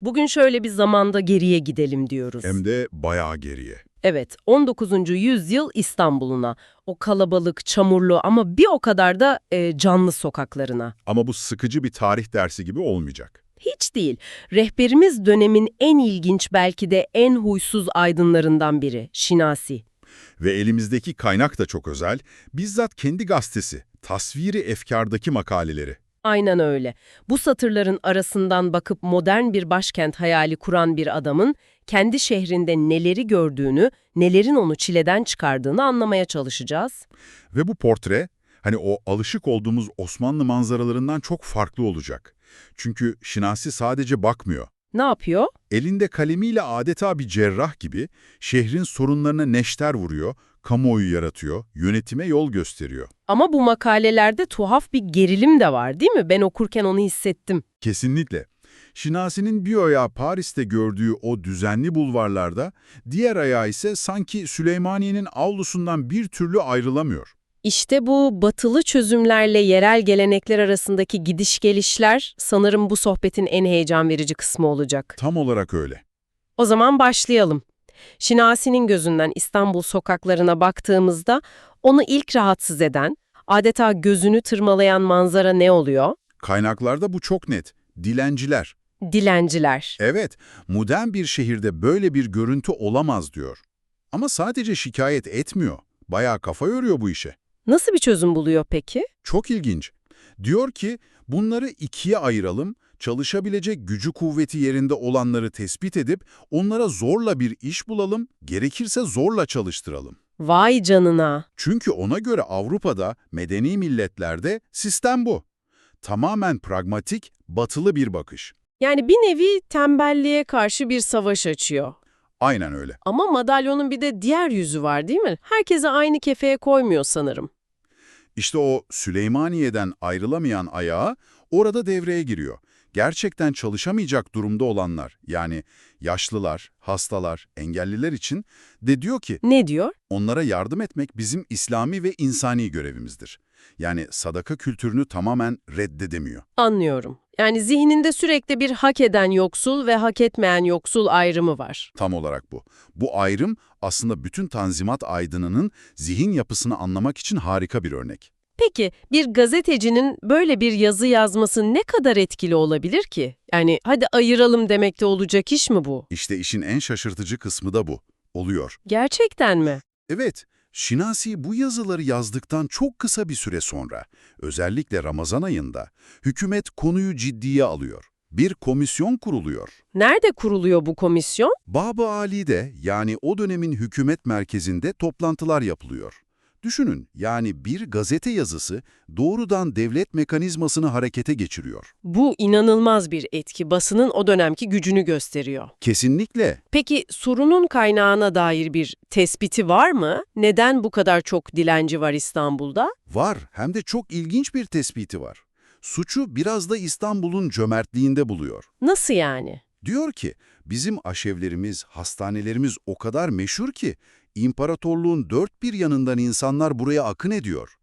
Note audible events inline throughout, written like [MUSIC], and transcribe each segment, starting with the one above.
Bugün şöyle bir zamanda geriye gidelim diyoruz. Hem de bayağı geriye. Evet, 19. yüzyıl İstanbul'una. O kalabalık, çamurlu ama bir o kadar da e, canlı sokaklarına. Ama bu sıkıcı bir tarih dersi gibi olmayacak. Hiç değil. Rehberimiz dönemin en ilginç belki de en huysuz aydınlarından biri, Şinasi. Ve elimizdeki kaynak da çok özel. Bizzat kendi gazetesi, Tasviri Efkar'daki makaleleri. Aynen öyle. Bu satırların arasından bakıp modern bir başkent hayali kuran bir adamın kendi şehrinde neleri gördüğünü, nelerin onu çileden çıkardığını anlamaya çalışacağız. Ve bu portre, hani o alışık olduğumuz Osmanlı manzaralarından çok farklı olacak. Çünkü Şinasi sadece bakmıyor. Ne yapıyor? Elinde kalemiyle adeta bir cerrah gibi şehrin sorunlarına neşter vuruyor, kamuoyu yaratıyor, yönetime yol gösteriyor. Ama bu makalelerde tuhaf bir gerilim de var değil mi? Ben okurken onu hissettim. Kesinlikle. Şinasi'nin bir ayağı Paris'te gördüğü o düzenli bulvarlarda, diğer ayağı ise sanki Süleymaniye'nin avlusundan bir türlü ayrılamıyor. İşte bu batılı çözümlerle yerel gelenekler arasındaki gidiş gelişler sanırım bu sohbetin en heyecan verici kısmı olacak. Tam olarak öyle. O zaman başlayalım. Şinasi'nin gözünden İstanbul sokaklarına baktığımızda onu ilk rahatsız eden, adeta gözünü tırmalayan manzara ne oluyor? Kaynaklarda bu çok net. Dilenciler. Dilenciler. Evet, modern bir şehirde böyle bir görüntü olamaz diyor. Ama sadece şikayet etmiyor. Bayağı kafa yoruyor bu işe. Nasıl bir çözüm buluyor peki? Çok ilginç. Diyor ki bunları ikiye ayıralım, çalışabilecek gücü kuvveti yerinde olanları tespit edip onlara zorla bir iş bulalım, gerekirse zorla çalıştıralım. Vay canına. Çünkü ona göre Avrupa'da, medeni milletlerde sistem bu. Tamamen pragmatik, batılı bir bakış. Yani bir nevi tembelliğe karşı bir savaş açıyor. Aynen öyle. Ama madalyonun bir de diğer yüzü var değil mi? Herkese aynı kefeye koymuyor sanırım. İşte o Süleymaniye'den ayrılamayan ayağı orada devreye giriyor. Gerçekten çalışamayacak durumda olanlar, yani yaşlılar, hastalar, engelliler için de diyor ki Ne diyor? onlara yardım etmek bizim İslami ve insani görevimizdir. Yani sadaka kültürünü tamamen reddedemiyor. Anlıyorum. Yani zihninde sürekli bir hak eden yoksul ve hak etmeyen yoksul ayrımı var. Tam olarak bu. Bu ayrım aslında bütün Tanzimat aydınının zihin yapısını anlamak için harika bir örnek. Peki bir gazetecinin böyle bir yazı yazması ne kadar etkili olabilir ki? Yani hadi ayıralım demekte olacak iş mi bu? İşte işin en şaşırtıcı kısmı da bu. Oluyor. Gerçekten mi? Evet, Şinasi bu yazıları yazdıktan çok kısa bir süre sonra, özellikle Ramazan ayında, hükümet konuyu ciddiye alıyor. Bir komisyon kuruluyor. Nerede kuruluyor bu komisyon? Bab-ı Ali'de yani o dönemin hükümet merkezinde toplantılar yapılıyor. Düşünün yani bir gazete yazısı doğrudan devlet mekanizmasını harekete geçiriyor. Bu inanılmaz bir etki. Basının o dönemki gücünü gösteriyor. Kesinlikle Peki sorunun kaynağına dair bir tespiti var mı? Neden bu kadar çok dilenci var İstanbul'da? var hem de çok ilginç bir tespiti var. Suçu biraz da İstanbul'un cömertliğinde buluyor. Nasıl yani? Diyor ki, bizim aşevlerimiz, hastanelerimiz o kadar meşhur ki, imparatorluğun dört bir yanından insanlar buraya akın ediyor.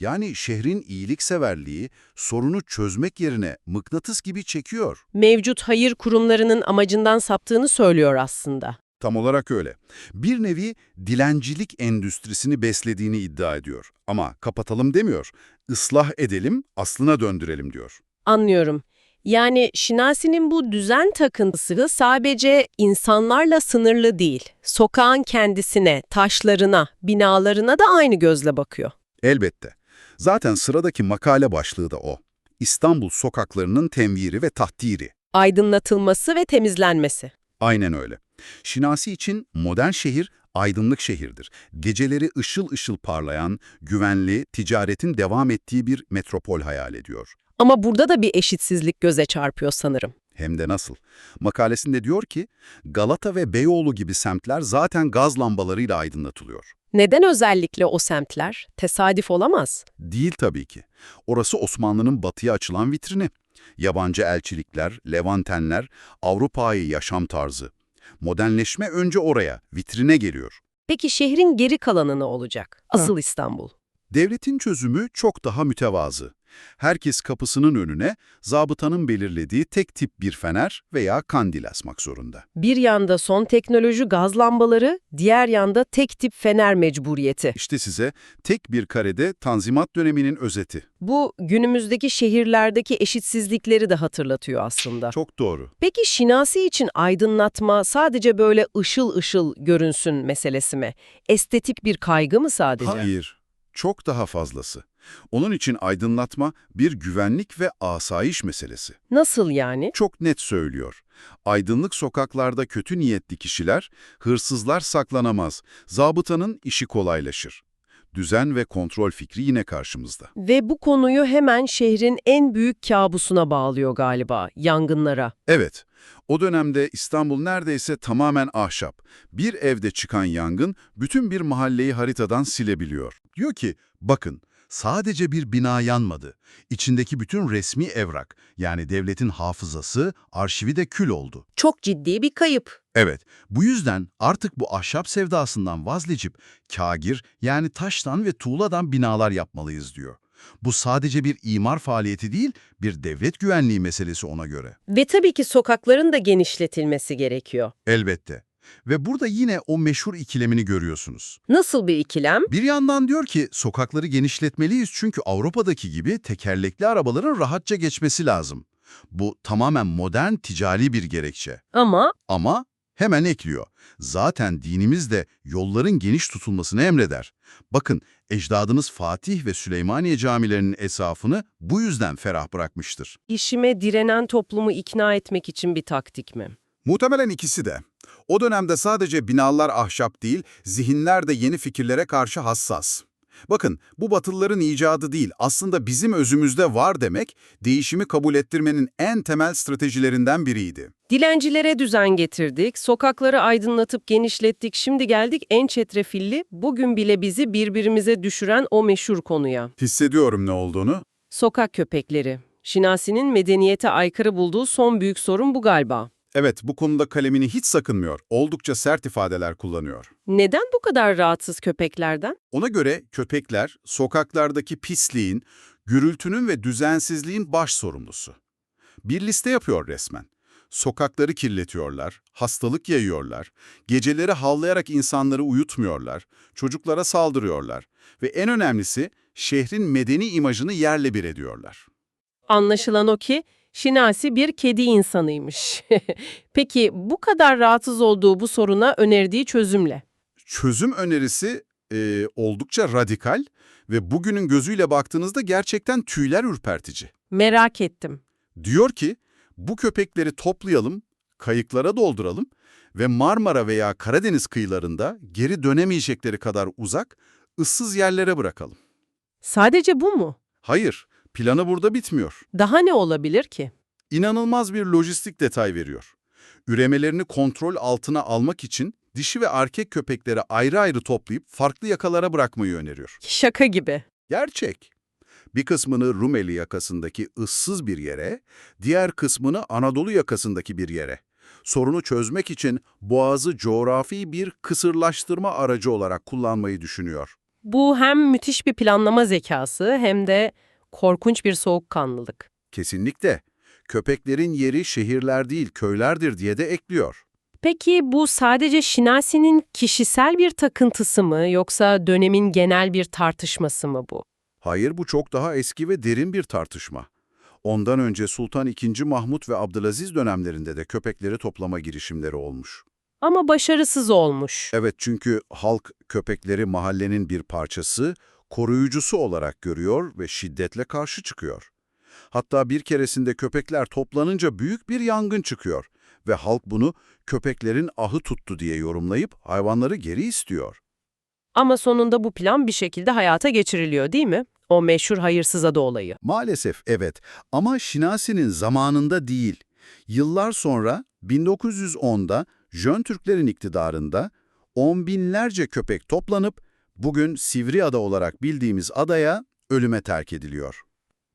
Yani şehrin iyilikseverliği sorunu çözmek yerine mıknatıs gibi çekiyor. Mevcut hayır kurumlarının amacından saptığını söylüyor aslında. Tam olarak öyle. Bir nevi dilencilik endüstrisini beslediğini iddia ediyor. Ama kapatalım demiyor. Islah edelim, aslına döndürelim diyor. Anlıyorum. Yani Şinasi'nin bu düzen takıntısı sadece insanlarla sınırlı değil. Sokağın kendisine, taşlarına, binalarına da aynı gözle bakıyor. Elbette. Zaten sıradaki makale başlığı da o. İstanbul sokaklarının temviri ve tahtiri. Aydınlatılması ve temizlenmesi. Aynen öyle. Şinasi için modern şehir aydınlık şehirdir. Geceleri ışıl ışıl parlayan, güvenli, ticaretin devam ettiği bir metropol hayal ediyor. Ama burada da bir eşitsizlik göze çarpıyor sanırım. Hem de nasıl? Makalesinde diyor ki, Galata ve Beyoğlu gibi semtler zaten gaz lambalarıyla aydınlatılıyor. Neden özellikle o semtler? Tesadüf olamaz. Değil tabii ki. Orası Osmanlı'nın batıya açılan vitrini. Yabancı elçilikler, Levantenler, Avrupa'yı yaşam tarzı. Modernleşme önce oraya, vitrine geliyor. Peki şehrin geri kalanı ne olacak? Asıl İstanbul. Devletin çözümü çok daha mütevazı. Herkes kapısının önüne zabıtanın belirlediği tek tip bir fener veya kandil asmak zorunda. Bir yanda son teknoloji gaz lambaları, diğer yanda tek tip fener mecburiyeti. İşte size tek bir karede Tanzimat döneminin özeti. Bu günümüzdeki şehirlerdeki eşitsizlikleri de hatırlatıyor aslında. Çok doğru. Peki Şinasi için aydınlatma sadece böyle ışıl ışıl görünsün meselesi mi? Estetik bir kaygı mı sadece? Hayır, çok daha fazlası. Onun için aydınlatma bir güvenlik ve asayiş meselesi. Nasıl yani? Çok net söylüyor. Aydınlık sokaklarda kötü niyetli kişiler, hırsızlar saklanamaz. Zabıtanın işi kolaylaşır. Düzen ve kontrol fikri yine karşımızda. Ve bu konuyu hemen şehrin en büyük kabusuna bağlıyor galiba, yangınlara. Evet, o dönemde İstanbul neredeyse tamamen ahşap. Bir evde çıkan yangın bütün bir mahalleyi haritadan silebiliyor. Diyor ki, bakın sadece bir bina yanmadı. İçindeki bütün resmi evrak, yani devletin hafızası, arşivi de kül oldu. Çok ciddi bir kayıp. Evet, bu yüzden artık bu ahşap sevdasından vazgeçip kagir yani taştan ve tuğladan binalar yapmalıyız diyor. Bu sadece bir imar faaliyeti değil, bir devlet güvenliği meselesi ona göre. Ve tabii ki sokakların da genişletilmesi gerekiyor. Elbette. Ve burada yine o meşhur ikilemini görüyorsunuz. Nasıl bir ikilem? Bir yandan diyor ki sokakları genişletmeliyiz çünkü Avrupa'daki gibi tekerlekli arabaların rahatça geçmesi lazım. Bu tamamen modern ticari bir gerekçe. Ama Ama hemen ekliyor. Zaten dinimiz de yolların geniş tutulmasını emreder. Bakın ecdadınız Fatih ve Süleymaniye camilerinin esafını bu yüzden ferah bırakmıştır. işime direnen toplumu ikna etmek için bir taktik mi? Muhtemelen ikisi de. O dönemde sadece binalar ahşap değil, zihinler de yeni fikirlere karşı hassas. Bakın, bu Batılıların icadı değil, aslında bizim özümüzde var demek, değişimi kabul ettirmenin en temel stratejilerinden biriydi. Dilencilere düzen getirdik, sokakları aydınlatıp genişlettik, şimdi geldik en çetrefilli, bugün bile bizi birbirimize düşüren o meşhur konuya. Hissediyorum ne olduğunu. Sokak köpekleri. Şinasi'nin medeniyete aykırı bulduğu son büyük sorun bu galiba. Evet, bu konuda kalemini hiç sakınmıyor, oldukça sert ifadeler kullanıyor. Neden bu kadar rahatsız köpeklerden? Ona göre köpekler, sokaklardaki pisliğin, gürültünün ve düzensizliğin baş sorumlusu. Bir liste yapıyor resmen. Sokakları kirletiyorlar, hastalık yayıyorlar, geceleri havlayarak insanları uyutmuyorlar, çocuklara saldırıyorlar ve en önemlisi şehrin medeni imajını yerle bir ediyorlar. Anlaşılan o ki Şinasi bir kedi insanıymış. [LAUGHS] Peki bu kadar rahatsız olduğu bu soruna önerdiği çözümle? Çözüm önerisi e, oldukça radikal ve bugünün gözüyle baktığınızda gerçekten tüyler ürpertici. Merak ettim. Diyor ki, bu köpekleri toplayalım, kayıklara dolduralım ve Marmara veya Karadeniz kıyılarında geri dönemeyecekleri kadar uzak, ıssız yerlere bırakalım. Sadece bu mu? Hayır, planı burada bitmiyor. Daha ne olabilir ki? İnanılmaz bir lojistik detay veriyor. Üremelerini kontrol altına almak için dişi ve erkek köpekleri ayrı ayrı toplayıp farklı yakalara bırakmayı öneriyor. Şaka gibi. Gerçek. Bir kısmını Rumeli yakasındaki ıssız bir yere, diğer kısmını Anadolu yakasındaki bir yere. Sorunu çözmek için boğazı coğrafi bir kısırlaştırma aracı olarak kullanmayı düşünüyor. Bu hem müthiş bir planlama zekası hem de korkunç bir soğukkanlılık. Kesinlikle. Köpeklerin yeri şehirler değil köylerdir diye de ekliyor. Peki bu sadece Şinasi'nin kişisel bir takıntısı mı yoksa dönemin genel bir tartışması mı bu? Hayır bu çok daha eski ve derin bir tartışma. Ondan önce Sultan II. Mahmut ve Abdülaziz dönemlerinde de köpekleri toplama girişimleri olmuş. Ama başarısız olmuş. Evet çünkü halk köpekleri mahallenin bir parçası, koruyucusu olarak görüyor ve şiddetle karşı çıkıyor. Hatta bir keresinde köpekler toplanınca büyük bir yangın çıkıyor ve halk bunu köpeklerin ahı tuttu diye yorumlayıp hayvanları geri istiyor. Ama sonunda bu plan bir şekilde hayata geçiriliyor değil mi? O meşhur hayırsız adı olayı. Maalesef evet ama Şinasi'nin zamanında değil. Yıllar sonra 1910'da Jön Türklerin iktidarında on binlerce köpek toplanıp bugün Sivriada olarak bildiğimiz adaya ölüme terk ediliyor.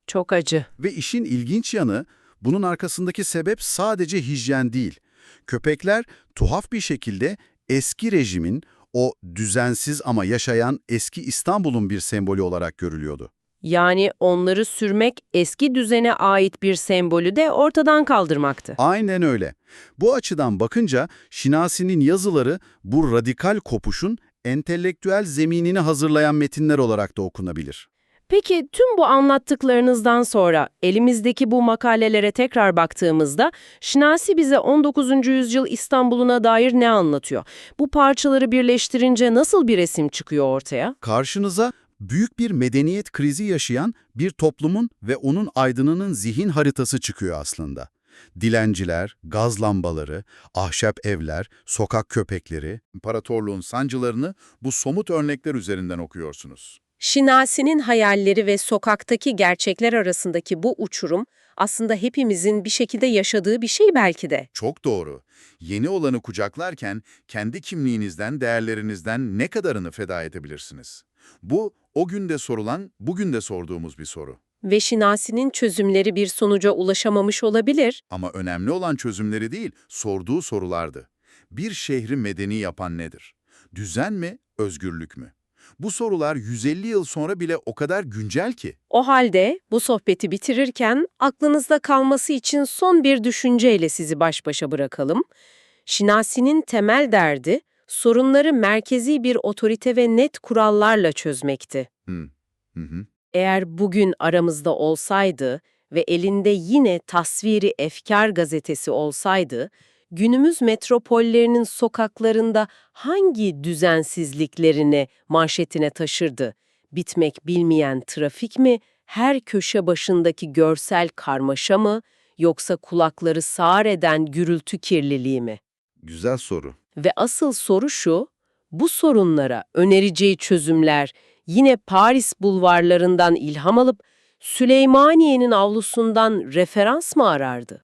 Çok acı. Ve işin ilginç yanı bunun arkasındaki sebep sadece hijyen değil. Köpekler tuhaf bir şekilde eski rejimin O düzensiz ama yaşayan eski İstanbul'un bir sembolü olarak görülüyordu. Yani onları sürmek eski düzene ait bir sembolü de ortadan kaldırmaktı. Aynen öyle. Bu açıdan bakınca Şinasi'nin yazıları bu radikal kopuşun entelektüel zeminini hazırlayan metinler olarak da okunabilir. Peki tüm bu anlattıklarınızdan sonra elimizdeki bu makalelere tekrar baktığımızda Şinasi bize 19. yüzyıl İstanbul'una dair ne anlatıyor? Bu parçaları birleştirince nasıl bir resim çıkıyor ortaya? Karşınıza büyük bir medeniyet krizi yaşayan bir toplumun ve onun aydınının zihin haritası çıkıyor aslında. Dilenciler, gaz lambaları, ahşap evler, sokak köpekleri, İmparatorluğun sancılarını bu somut örnekler üzerinden okuyorsunuz. Şinasi'nin hayalleri ve sokaktaki gerçekler arasındaki bu uçurum aslında hepimizin bir şekilde yaşadığı bir şey belki de. Çok doğru. Yeni olanı kucaklarken kendi kimliğinizden, değerlerinizden ne kadarını feda edebilirsiniz? Bu, o günde sorulan, bugün de sorduğumuz bir soru. Ve Şinasi'nin çözümleri bir sonuca ulaşamamış olabilir. Ama önemli olan çözümleri değil, sorduğu sorulardı. Bir şehri medeni yapan nedir? Düzen mi, özgürlük mü? Bu sorular 150 yıl sonra bile o kadar güncel ki. O halde bu sohbeti bitirirken aklınızda kalması için son bir düşünceyle sizi baş başa bırakalım. Şinasi'nin temel derdi sorunları merkezi bir otorite ve net kurallarla çözmekti. Hı. Hı hı. Eğer bugün aramızda olsaydı ve elinde yine tasviri efkar gazetesi olsaydı, günümüz metropollerinin sokaklarında hangi düzensizliklerini manşetine taşırdı? Bitmek bilmeyen trafik mi, her köşe başındaki görsel karmaşa mı, yoksa kulakları sağır eden gürültü kirliliği mi? Güzel soru. Ve asıl soru şu, bu sorunlara önereceği çözümler yine Paris bulvarlarından ilham alıp Süleymaniye'nin avlusundan referans mı arardı?